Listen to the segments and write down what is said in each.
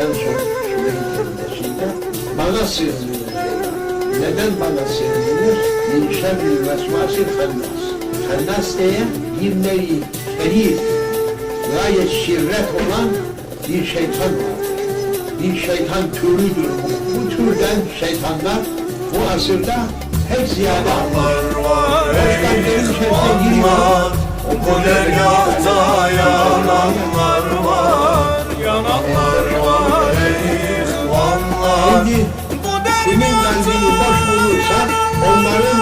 en son şüphesinde bana sığınıyor. Neden bana sığınıyor? İnşer bir vesvası fennas. Fennas diye bir nevi herif, gayet şirret olan bir şeytan var. Bir şeytan türüdür. Bu türden şeytanlar bu asırda hep ziyade var. var. Bu kimin kalbini boş bulursa onların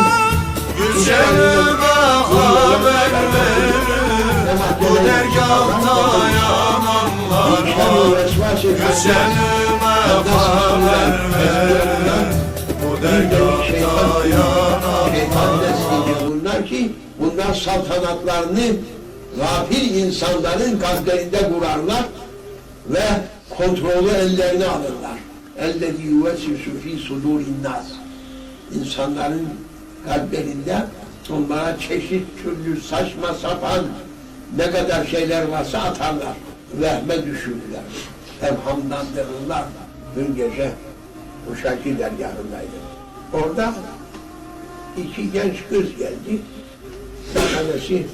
Gülşenime haber verir Bu dergahta yananlar var. Gülşenime haber verir Bu dergahta yananlar bunlar ki bunlar saltanatlarını gafil insanların kalplerinde kurarlar ve kontrolü ellerine alırlar. Ellezî yuvesisu fî sudûrin nas. İnsanların kalplerinde onlara çeşit türlü saçma sapan ne kadar şeyler varsa atarlar. Vehme düşürürler. Evhamlandırırlar. Dün gece Uşakî dergahındaydım. Orada iki genç kız geldi. Bir tanesi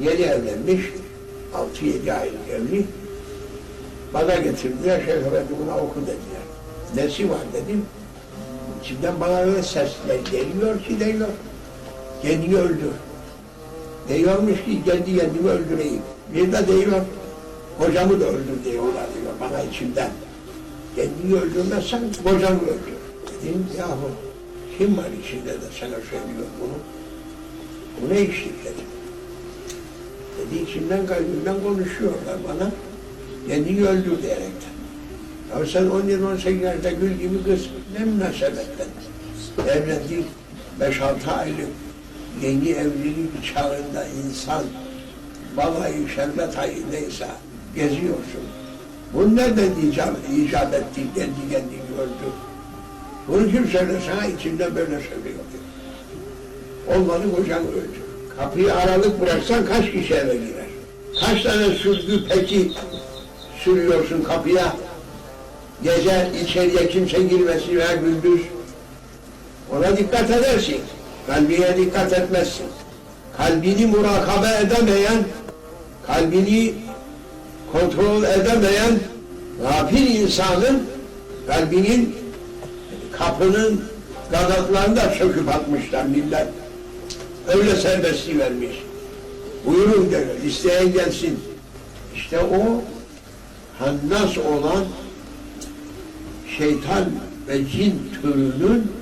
yeni evlenmiş. Altı yedi aylık evli. Bana getirdiler. Şeyh Efendi buna oku dediler. Nesi var dedim. İçimden bana öyle sesler geliyor ki diyor. Kendini öldür. Diyormuş ki kendi kendimi öldüreyim. Bir de diyor kocamı da öldür diyorlar diyor bana içimden. Kendini öldürmezsen kocanı öldür. Dedim yahu kim var içinde de sana söylüyor bunu? Bu ne işlik dedim. Dedi içimden kalbimden konuşuyorlar bana. Kendini öldür diyerekten. Ya sen 17-18 yaşında gül gibi kız ne münasebetle evlendik 5-6 aylık yeni evlilik çağında insan balayı şerbet ayı neyse geziyorsun. Bu nereden icap, icap etti kendi kendini öldür. Bunu kim sana içinde böyle söylüyor. Olmadı kocan öldü. Kapıyı aralık bıraksan kaç kişi eve girer? Kaç tane sürgü peki sürüyorsun kapıya? Gece içeriye kimse girmesin veya gündüz. Ona dikkat edersin. Kalbine dikkat etmezsin. Kalbini murakabe edemeyen, kalbini kontrol edemeyen gafil insanın kalbinin kapının kanatlarını da söküp atmışlar millet. Öyle serbestliği vermiş. Buyurun diyor, isteyen gelsin. İşte o hannas olan şeytan ve cin türünün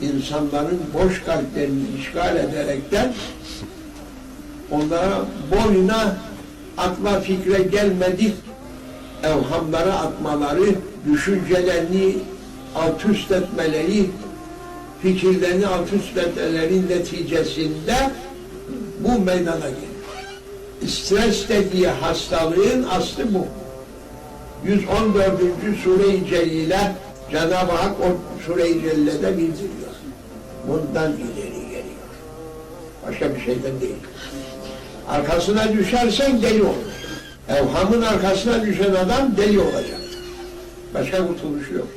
insanların boş kalplerini işgal ederekten onlara boyuna atma fikre gelmedik evhamlara atmaları, düşüncelerini alt üst etmeleri, fikirlerini alt üst etmeleri neticesinde bu meydana gelir. Stres dediği hastalığın aslı bu. 114. Sure-i Celil'e Cenab-ı Hak o Sure-i Celil'de bildiriyor. Bundan ileri geliyor. Başka bir şeyden değil. Arkasına düşersen deli olur. Evhamın arkasına düşen adam deli olacak. Başka kurtuluşu yok.